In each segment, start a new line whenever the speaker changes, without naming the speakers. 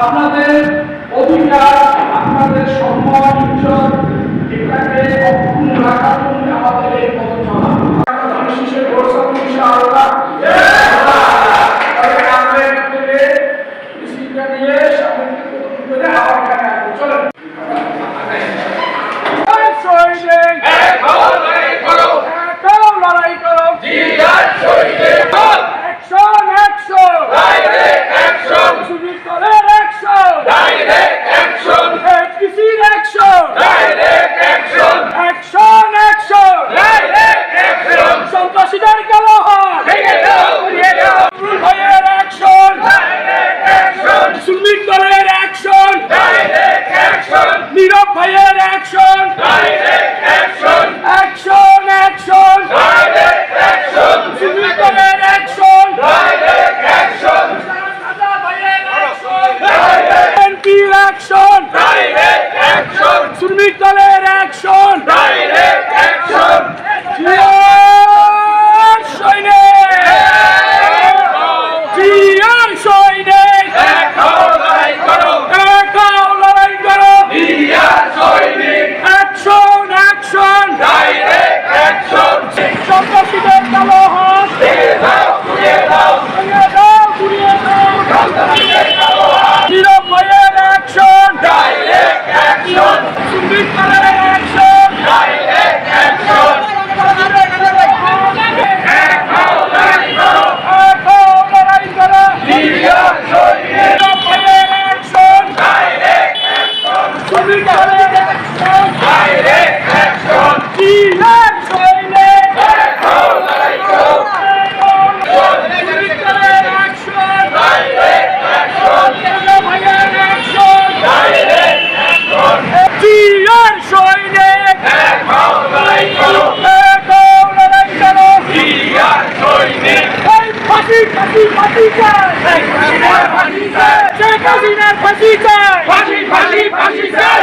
আপনাদের হবে ফাঁসি চাই
শেখ হাসিনার ফাঁসি চাই
ফাঁসি
ফাঁসি ফাঁসি চাই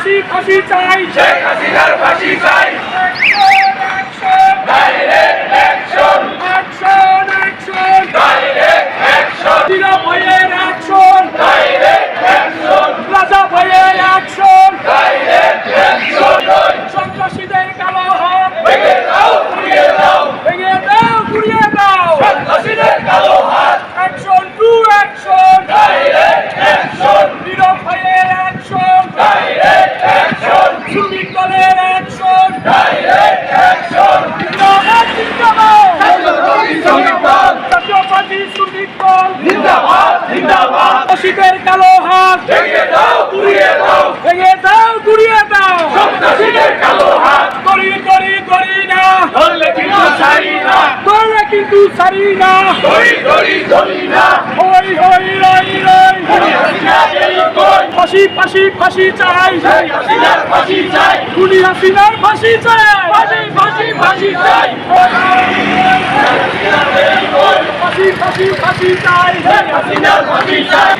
ফাঁসি ফাঁসি চাই।
শেখ হাসিনার ফাঁসি চাই। Direct action
action
action
action ধরি না
ধরি ধরি ধরি না
হই হই, রই রই। ফাঁসি ফাঁসি ফাঁসি চাই।
ফাঁসি চাই
গুলি হাসিনার ফাঁসি চাই।
ফাঁসি ফাঁসি ফাঁসি চাই
ফাঁসি ফাঁসি ফাঁসি চাই
হাসিনার ফাঁসি চাই।